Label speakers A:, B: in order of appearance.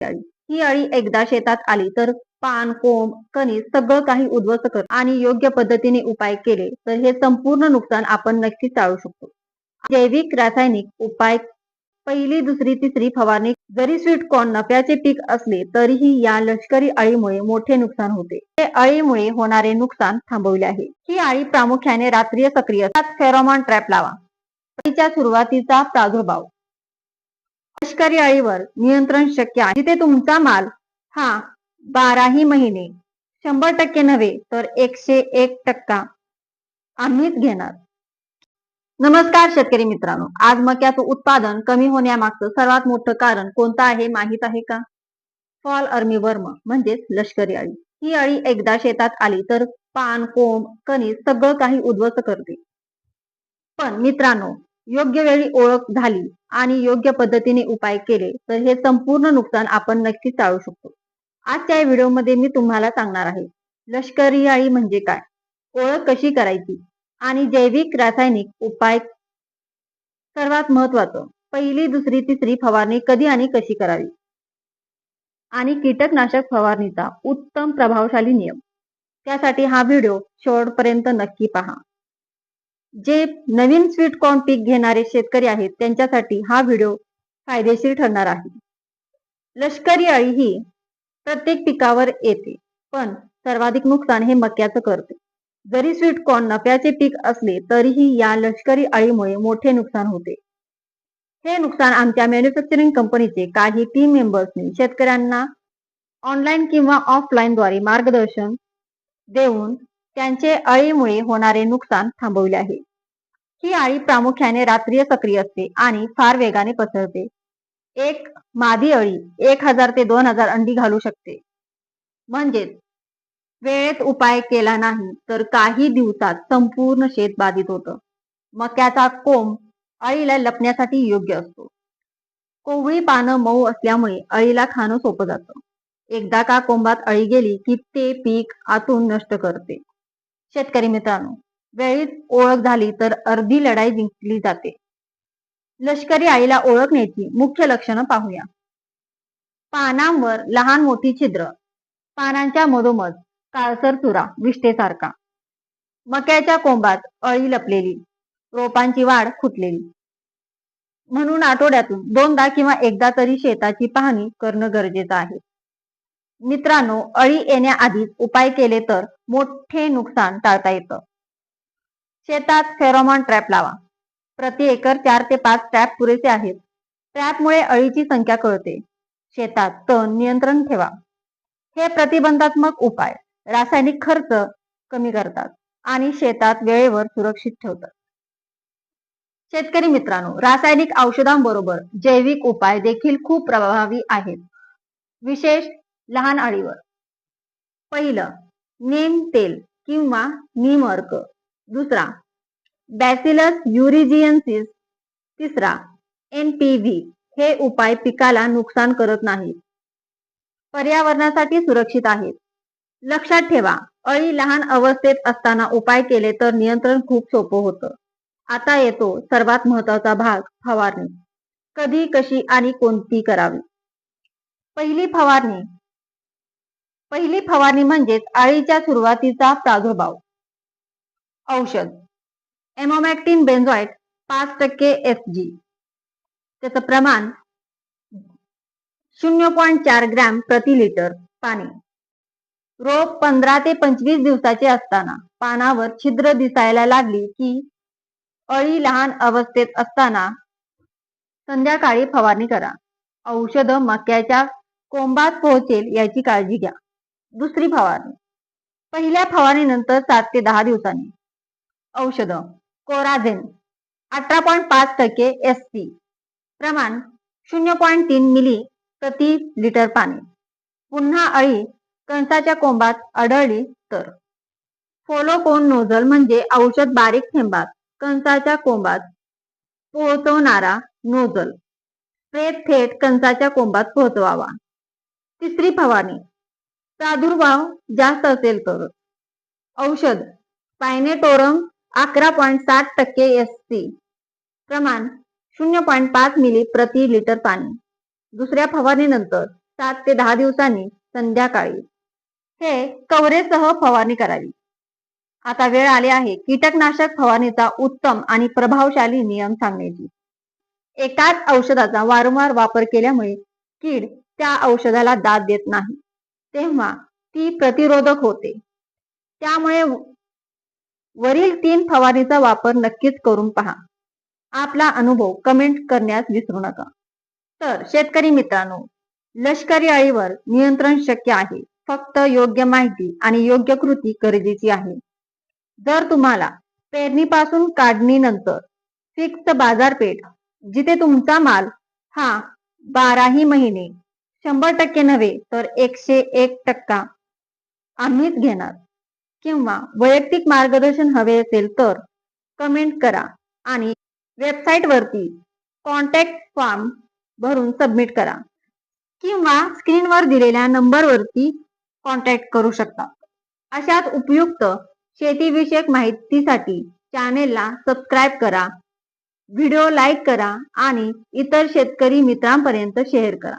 A: अळी ही अळी एकदा शेतात आली तर पान कोंब कणी सगळं काही उद्ध्वस्त कर आणि योग्य पद्धतीने उपाय केले तर हे संपूर्ण नुकसान आपण नक्कीच टाळू शकतो. जैविक रासायनिक उपाय पहिली दुसरी तिसरी फवारणी जरी स्वीट कॉर्न नफ्याचे पीक असले तरीही या लष्करी अळीमुळे मोठे नुकसान होते. हे अळीमुळे होणारे नुकसान थांबवले आहे. ही अळी प्रामुख्याने रात्रीय सक्रिय असतात. फेरोमॉन ट्रॅप लावा. अळीच्या सुरुवातीचा प्रादुर्भाव. लष्करी अळीवर नियंत्रण शक्य आहे. जिथे तुमचा माल हा बाराही महिने शंभर टक्के नव्हे तर एकशे एक टक्का आम्हीच घेणार. नमस्कार शेतकरी मित्रांनो. आज मक्याचं उत्पादन कमी होण्यामागचं सर्वात मोठं कारण कोणतं आहे माहीत आहे का? फॉल अर्मी वर्म म्हणजेच लष्करी अळी. ही अळी एकदा शेतात आली तर पान कोंब कणी सगळं काही उद्ध्वस्त करते. पण मित्रांनो योग्य वेळी ओळख झाली आणि योग्य पद्धतीने उपाय केले तर हे संपूर्ण नुकसान आपण नक्की टाळू शकतो. आजच्या व्हिडिओमध्ये मी तुम्हाला सांगणार आहे लष्करी अळी म्हणजे काय? ओळख कशी करायची? आणि जैविक रासायनिक उपाय सर्वात महत्वाचं पहिली दुसरी तिसरी फवारणी कधी आणि कशी करावी? आणि कीटकनाशक फवारणीचा उत्तम प्रभावशाली नियम. त्यासाठी हा व्हिडिओ शेवटपर्यंत नक्की पहा. जे नवीन स्वीट कॉर्न पीक घेणारे शेतकरी आहेत त्यांच्यासाठी हा व्हिडिओ फायदेशीर ठरणार आहे. लष्करी अळी ही प्रत्येक पिकावर येते पण सर्वाधिक नुकसान हे मक्याचं करते. जरी स्वीट कॉर्न नफ्याचे पीक असले तरीही या लष्करी अळीमुळे मोठे नुकसान होते. हे नुकसान आमच्या मॅन्युफॅक्चरिंग कंपनीचे काही टीम मेंबर्सनी शेतकऱ्यांना ऑनलाईन किंवा ऑफलाईन द्वारे मार्गदर्शन देऊन त्यांचे अळीमुळे होणारे नुकसान थांबवले आहे. ही अळी प्रामुख्याने रात्रीय सक्रिय असते आणि फार वेगाने पसरते. एक मादी अळी एक हजार ते दोन हजार अंडी घालू शकते. म्हणजेच वेळेत उपाय केला नाही तर काही दिवसात संपूर्ण शेत बाधित होतं. मक्याचा कोंब अळीला लपण्यासाठी योग्य असतो. कोवळी पानं मऊ असल्यामुळे अळीला खाणं सोपं जातं. एकदा का कोंबात अळी गेली की ते पीक आतून नष्ट करते. शेतकरी मित्रांनो वेळीच ओळख झाली तर अर्धी लढाई जिंकली जाते. लष्करी आईला ओळखण्याची मुख्य लक्षणं पाहूया. पानांवर लहान मोठी छिद्र पानांच्या मधोमध काळसर चुरा विष्ठेसारखा. मक्याच्या कोंबात अळी लपलेली रोपांची वाढ खुटलेली. म्हणून आठवड्यातून दोनदा किंवा एकदा तरी शेताची पाहणी करणं गरजेचं आहे. मित्रांनो अळी येण्याआधीच उपाय केले तर मोठे नुकसान टाळता येतं. शेतात फेरोमॉन ट्रॅप लावा. प्रति एकर चार ते पाच ट्रॅप पुरेसे आहेत. ट्रॅपमुळे अळीची संख्या कळते. शेतात तण नियंत्रण ठेवा. हे प्रतिबंधात्मक उपाय रासायनिक खर्च कमी करतात आणि शेतात वेळेवर सुरक्षित ठेवतात. शेतकरी मित्रांनो रासायनिक औषधांबरोबर जैविक उपाय देखील खूप प्रभावी आहेत. विशेष लहान अळीवर पहिलं नेम तेल किंवा नीम अर्क. दुसरा बॅसिलस युरिजियन्सिस तिसरा एनपीव्ही हे उपाय पिकाला नुकसान करत नाहीत. पर्यावरणासाठी सुरक्षित आहेत. लक्षात ठेवा अळी लहान अवस्थेत असताना उपाय केले तर नियंत्रण खूप सोपं होतं. आता येतो सर्वात महत्त्वाचा भाग फवारणी. कधी कशी आणि कोणती करावी? पहिली फवारणी पहिली फवारणी म्हणजेच अळीच्या सुरुवातीचा प्रादुर्भाव. औषध. एमोमॅक्टिन बेन्झॉइट पाच टक्के एफ जी त्याचं प्रमाण शून्य पॉईंट चार ग्रॅम प्रति लिटर पाणी. रोप पंधरा ते पंचवीस दिवसाचे असताना पानावर छिद्र दिसायला लागली की अळी लहान अवस्थेत असताना संध्याकाळी फवारणी करा. औषध मक्याच्या कोंबात पोहोचेल याची काळजी घ्या. दुसरी फवारणी. पहिल्या फवारणीनंतर सात ते दहा दिवसांनी. औषध. कोराझेन. अठरा पॉईंट पाच टक्के एस सी प्रमाण शून्य पॉईंट तीन मिली प्रति लिटर पाणी. पुन्हा अळी कणसाच्या कोंबात आढळली तर. फोलोकोन नोझल म्हणजे औषध बारीक थेंबात कंसाच्या कोंबात पोहोचवणारा नोझल. स्प्रे थेट कंसाच्या कोंबात पोहोचवावा. तिसरी फवारणी. प्रादुर्भाव जास्त असेल तर. औषध पायनेटोरम अकरा पॉईंट साठ टक्के एस सी प्रमाण शून्य पॉईंट पाच मिली प्रति लिटर पाणी. दुसऱ्या फवारणीनंतर सात ते दहा दिवसांनी संध्याकाळी. हे कवरेसह फवारणी करावी. आता वेळ आली आहे कीटकनाशक फवारणीचा उत्तम आणि प्रभावशाली नियम सांगण्याची. एकाच औषधाचा वारंवार वापर केल्यामुळे कीड त्या औषधाला दाद देत नाही. तेव्हा ती प्रतिरोधक होते. त्यामुळे वरील तीन फवारणीचा वापर नक्कीच करून पहा. आपला अनुभव कमेंट करण्यास विसरू नका. तर शेतकरी मित्रांनो लष्करी अळीवर नियंत्रण शक्य आहे. फक्त योग्य माहिती आणि योग्य कृती गरजेची आहे. जर तुम्हाला पेरणीपासून काढणीनंतर फिक्स बाजारपेठ जिथे तुमचा माल हा बाराही महिने शंभर टक्के नव्हे तर एकशे एक टक्का आम्हीच घेणार. किंवा वैयक्तिक मार्गदर्शन हवे असेल तर कमेंट करा आणि वेबसाईट वरती कॉन्टॅक्ट फॉर्म भरून सबमिट करा. किंवा स्क्रीनवर दिलेल्या नंबरवरती कॉन्टॅक्ट करू शकता. अशाच उपयुक्त शेतीविषयक माहितीसाठी चॅनेलला सबस्क्राईब करा व्हिडिओ लाईक करा आणि इतर शेतकरी मित्रांपर्यंत शेअर करा.